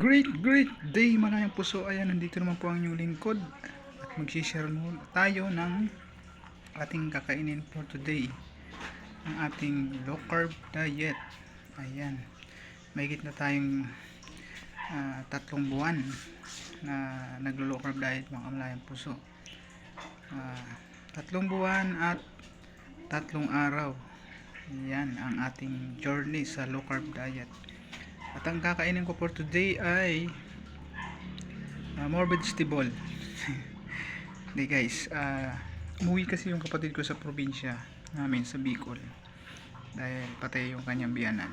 Great, great day mga yung puso. Ayan, nandito naman po ang inyong lingkod. At mag-share mo tayo ng ating kakainin for today. Ang ating low carb diet. Ayan. May na tayong ah, tatlong buwan na naglo-low carb diet mga kamalayang puso. Ah, tatlong buwan at tatlong araw. Yan ang ating journey sa low carb diet. At ang kakainin ko for today ay uh, more vegetable. Hindi guys, uh, umuwi kasi yung kapatid ko sa probinsya namin sa Bicol. Dahil patay yung kanyang biyanan.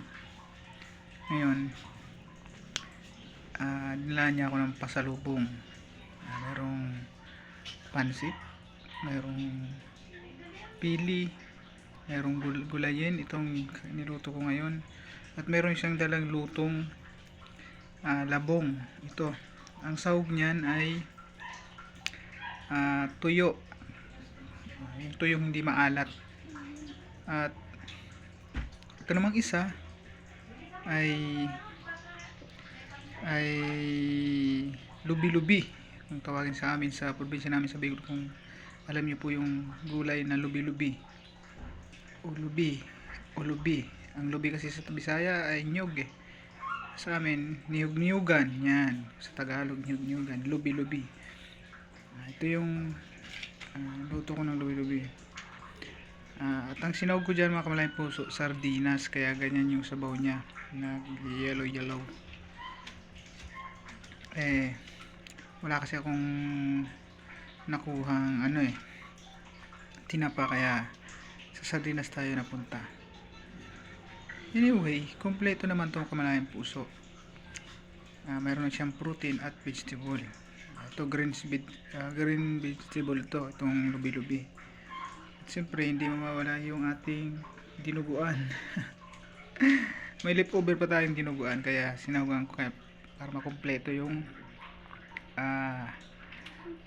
Ngayon, uh, nila niya ako ng pasalubong. Uh, merong pansit, merong pili, merong gul- gulayin, itong niluto ko ngayon. At meron siyang dalang lutong ah, labong. Ito. Ang sahog niyan ay ah, tuyo. Yung tuyong hindi maalat. At ito namang isa ay ay lubi-lubi. Kung tawagin sa amin sa probinsya namin sa Bicol kung alam niyo po yung gulay na lubi-lubi. Ulubi. Ulubi. Ang lubi kasi sa Bisaya ay nyug eh. Sa amin, niyug-niyugan. Yan. Sa Tagalog, niyug-niyugan. Lubi-lubi. Ah, ito yung ah, luto ko ng lubi-lubi. Ah, at ang sinawag ko dyan mga kamalayang puso, sardinas. Kaya ganyan yung sabaw niya. Na yellow-yellow. Eh, wala kasi akong nakuhang ano eh tinapa kaya sa sardinas tayo napunta Anyway, kompleto naman itong kamalayang puso. Ah, mayroon na siyang protein at vegetable. Ah, ito green, veg- ah, green vegetable to, itong lubi-lubi. At siyempre, hindi mawawala yung ating dinuguan. May leftover pa tayong dinuguan, kaya sinahugan ko kaya para makompleto yung ah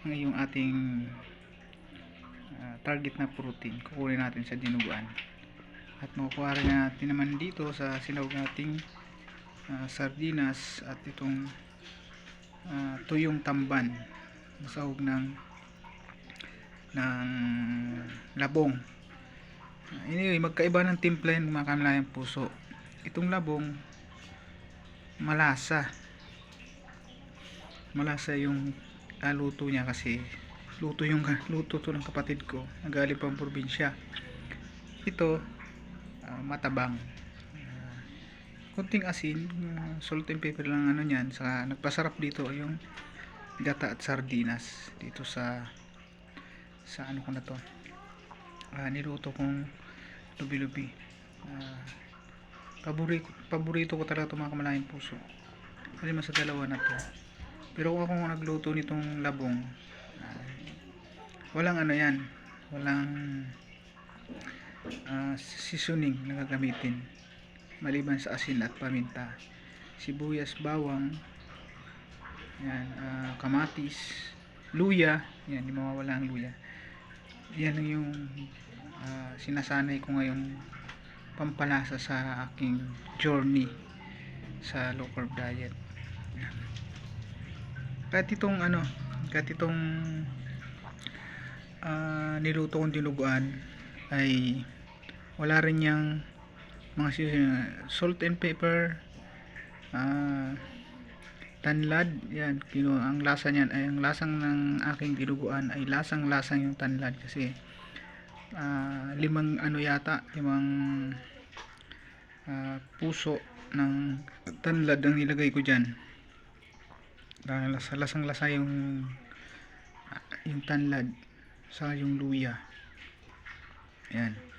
ang yung ating ah, target na protein. Kukunin natin sa dinuguan at makukuha rin natin naman dito sa sinawag nating ah, sardinas at itong ah, tuyong tamban masahog ng ng labong. Ah, anyway magkaiba ng timpla yan mga kanilayang puso. Itong labong malasa. Malasa yung ah, luto niya kasi luto yung luto to ng kapatid ko. Nagaling pang probinsya. Ito ah, matabang. Ah, konting asin ah, salt and pepper lang ano niyan. Saka nagpasarap dito yung gata at sardinas dito sa sa ano ko na to. Ah, niluto kong lubi-lubi. Ah, paborito, paborito ko talaga ito mga kamalayang puso. Kasi sa dalawa na to. Pero kung ako nagluto nitong labong ah, walang ano yan. Walang ah, seasoning na gagamitin. Maliban sa asin at paminta. Sibuyas, bawang yan, ah, kamatis luya, yan, di mawawala ang luya. Yan ang yung ah, sinasanay ko ngayon pampalasa sa aking journey sa low carb diet. Yan. kahit itong ano kahit itong ah, niluto kong dinuguan ay wala rin niyang mga seasoning. salt and pepper ah tanlad. Yan kino ang lasa niyan ay ang lasang ng aking dinuguan ay lasang lasang yung tanlad kasi ah, limang ano yata limang ah, puso ng tanlad ang nilagay ko diyan lasa, lasang lasa yung yung tanlad sa yung luya. Yan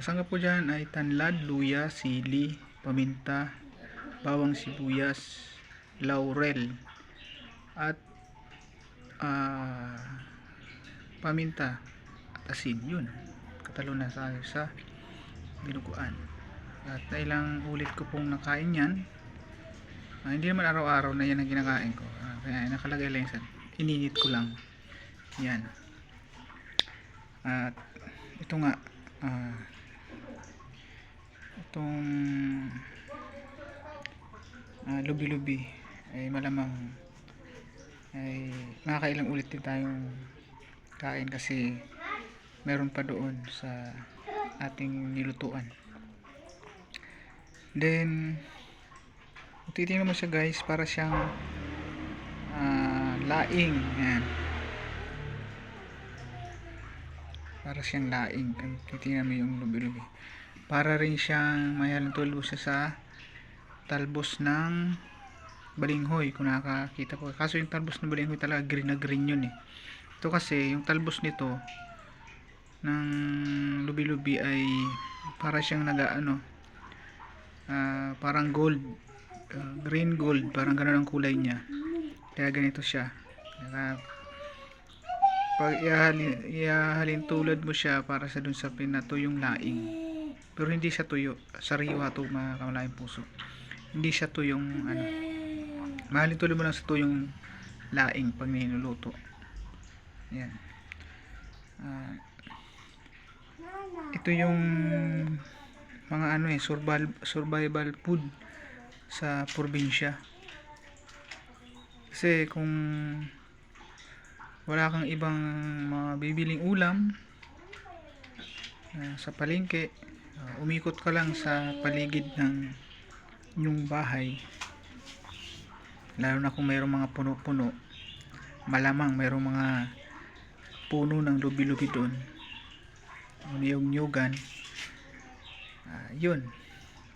Kasangga po dyan ay tanlad, luya, sili, paminta, bawang sibuyas, laurel, at ah, paminta at asin. Yun. Katalo na sa, sa dinuguan. At ilang ulit ko pong nakain yan. Ah, hindi naman araw-araw na yan ang kinakain ko. Ah, kaya nakalagay lang sa ininit ko lang. Yan. At ito nga ah, itong ah, lubi-lubi ay malamang ay makakailang ulit din tayong kain kasi meron pa doon sa ating nilutuan. Then, kung titingnan mo siya guys, para siyang ah, laing. Yan. Para siyang laing. Kung titingnan mo yung lubi-lubi. Para rin siyang may halong tulbo siya sa talbos ng balinghoy kung nakakita ko. Kaso yung talbos ng balinghoy talaga green na green yun eh. Ito kasi yung talbos nito ng lubi-lubi ay para siyang naga ano ah, parang gold ah, green gold parang gano'n ang kulay niya kaya ganito siya Kaya, pag ihahalin, ihahalin tulad mo siya para sa dun sa pinatuyong laing pero hindi siya tuyo. Sariwa to mga kamalayang puso. Hindi siya tuyong ano. Mahalin tulad mo lang sa tuyong laing pag ninuluto yan Ah, ito yung mga ano eh survival survival food sa probinsya. Kasi kung wala kang ibang mga bibiling ulam ah, sa palengke ah, umikot ka lang sa paligid ng yung bahay. Lalo na kung mayroong mga puno-puno. Malamang mayroong mga puno ng lubi-lubi doon. Niyog-nyogan Ah, yun.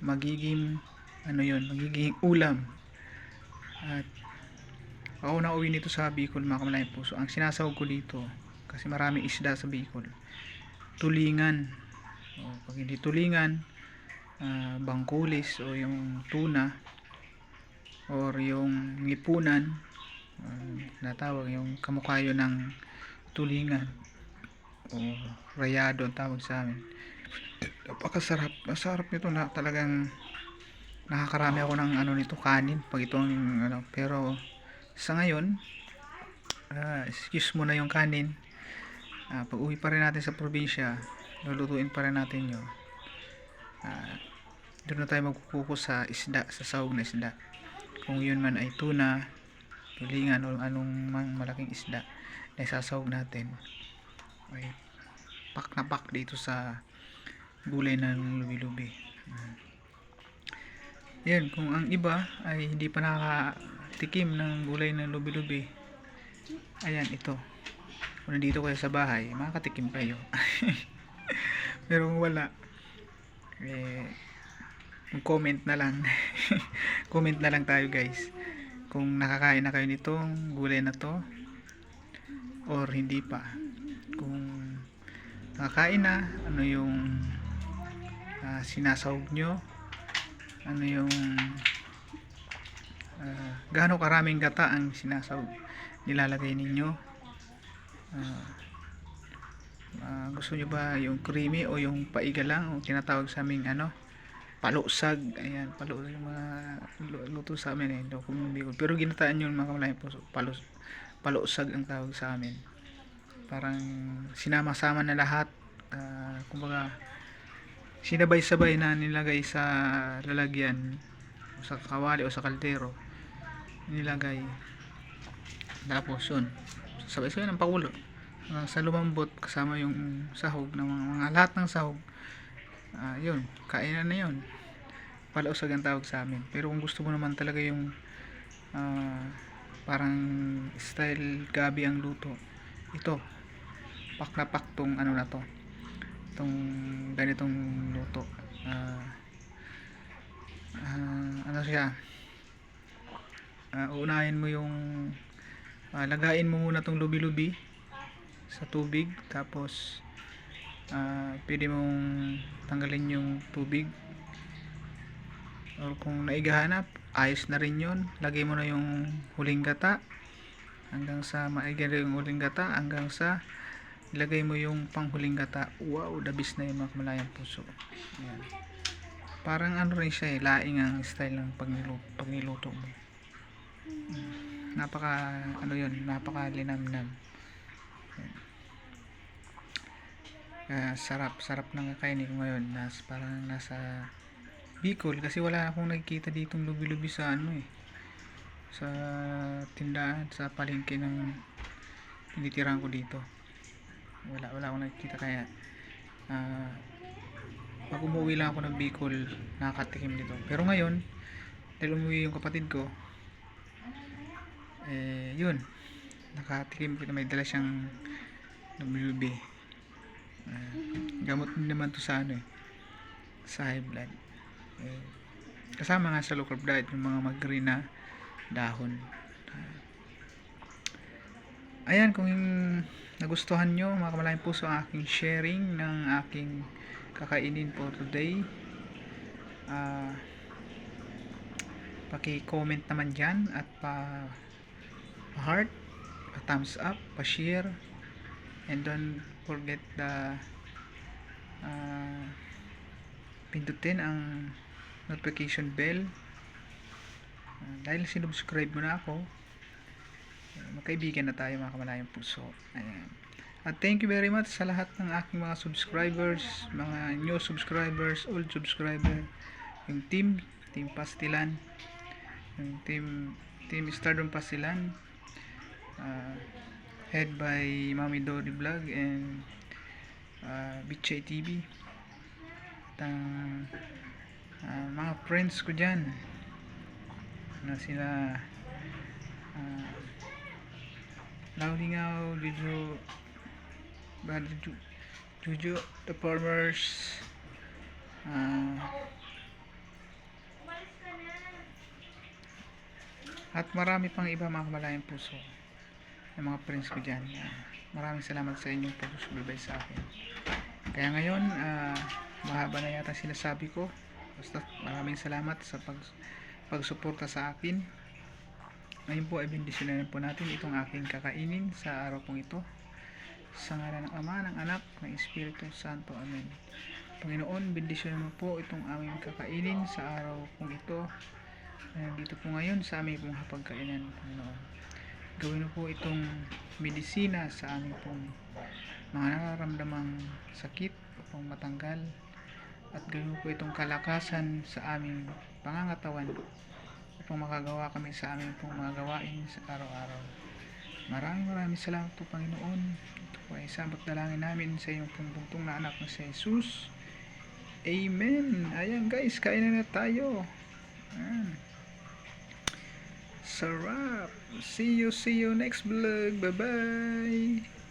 Magiging ano yun magiging ulam. At ako na uwi nito sa Bicol mga kamalayang puso. Ang sinasawag ko dito kasi maraming isda sa Bicol. Tulingan o, pag hindi tulingan ah, bangkulis o yung tuna or yung ngipunan ah, natawag yung kamukhayo ng tulingan o rayado ang tawag sa amin. Napakasarap masarap nito na talagang nakakarami ako ng ano nito kanin pag itong ano. Pero sa ngayon ah, excuse mo na yung kanin. Ah, pag uwi pa rin natin sa probinsya lulutuin pa rin natin yun Ah, doon na tayo magkukuko sa isda sa sahog na isda kung yun man ay tuna tulingan o anong mang malaking isda na isasahog natin ay pak na pak dito sa gulay ng lubi-lubi. Mm. Yan, kung ang iba ay hindi pa nakatikim ng gulay ng lubi-lubi, ayan, ito. Kung nandito kayo sa bahay, makakatikim kayo. Pero kung wala, eh, comment na lang. comment na lang tayo guys. Kung nakakain na kayo nitong gulay na to, or hindi pa. Kung nakakain na, ano yung ah, sinasahog nyo, ano yung ah, gaano karaming gata ang sinasahog nilalagay ninyo. Ah, ah, gusto nyo ba yung creamy o yung paiga lang o tinatawag sa aming ano palusag? Ayan palo yung mga lu- luto sa amin eh ko. Bigol. pero ginataan yun mga kamalayan po palus palusag ang tawag sa amin. Parang sinama-sama na lahat. Ah, kumbaga sinabay-sabay na nilagay sa lalagyan o sa kawali o sa kaldero nilagay. Tapos yun sabay-sabay ng pakulo Ah, sa lumambot kasama yung sahog ng mga, mga lahat ng sahog. Ah, yun kainan na yun. Palausag ang tawag sa amin. Pero kung gusto mo naman talaga yung ah, parang style gabi ang luto ito pak na pak tong ano na to itong ganitong luto. Ah, ah, ano siya? Ah, uunahin mo yung ah, lagain mo muna tong lubi-lubi sa tubig tapos ah, pwede mong tanggalin yung tubig. Or kung naigahanap ayos na rin yun. Lagay mo na yung huling gata hanggang sa maiga na yung huling gata hanggang sa ilagay mo yung panghuling gata. Wow dabis na yung mga malayang puso. Ayan. parang ano rin siya eh laing ang style ng pagniluto, pagniluto mo. Napaka ano yun napaka linamnam Kaya sarap sarap ng kakainin ko ngayon. Nas parang nasa Bicol kasi wala akong nakikita ditong lubi-lubi sa ano eh. Sa tindahan sa palengke ng tinitirahan ko dito. Wala wala akong nakikita kaya ah pag umuwi lang ako ng Bicol nakakatikim dito. Pero ngayon dahil umuwi yung kapatid ko eh yun nakatikim kita may dala siyang WB Ah, gamot din naman to sa ano eh sa high blood. Eh, kasama nga sa low carb diet yung mga mag-green na dahon. Ah. ayan kung nagustuhan nyo mga kamalaking puso ang aking sharing ng aking kakainin for today ah paki-comment naman dyan at pa heart pa thumbs up pa share and don't forget the ah, pindutin ang notification bell. Ah, dahil sinubscribe mo na ako eh, magkaibigan na tayo mga kamalayang puso. Ayan. At thank you very much sa lahat ng aking mga subscribers mga new subscribers old subscriber yung team team Pastilan yung team team Stardom Pastilan ah, head by Mami Dory Vlog and uh, Bitchay TV at ang ah, mga friends ko dyan na sila uh, Laulingaw, Juju Bad Juju, Juju The Farmers ah, at marami pang iba mga kamalayang puso ng mga friends ko dyan Ah, maraming salamat sa inyong pagsusubaybay sa akin kaya ngayon ah, mahaba na yata sinasabi ko basta maraming salamat sa pag pagsuporta sa akin ngayon po ay bendisyonan po natin itong aking kakainin sa araw pong ito sa ngalan ng Ama, ng Anak, ng Espiritu Santo. Amen. Panginoon, bendisyonan mo po itong aming kakainin sa araw pong ito na nandito po ngayon sa aming pong hapagkainan, Panginoon. Gawin po itong medisina sa aming pong mga nararamdamang sakit upang matanggal at gawin po itong kalakasan sa aming pangangatawan upang makagawa kami sa aming pong mga gawain sa araw-araw. Maraming maraming salamat po Panginoon. Ito po ay isang dalangin namin sa iyong pong na anak na si Jesus. Amen. Ayan guys, kain na na tayo. Ayan. Sarap. See you, see you next vlog. Bye-bye.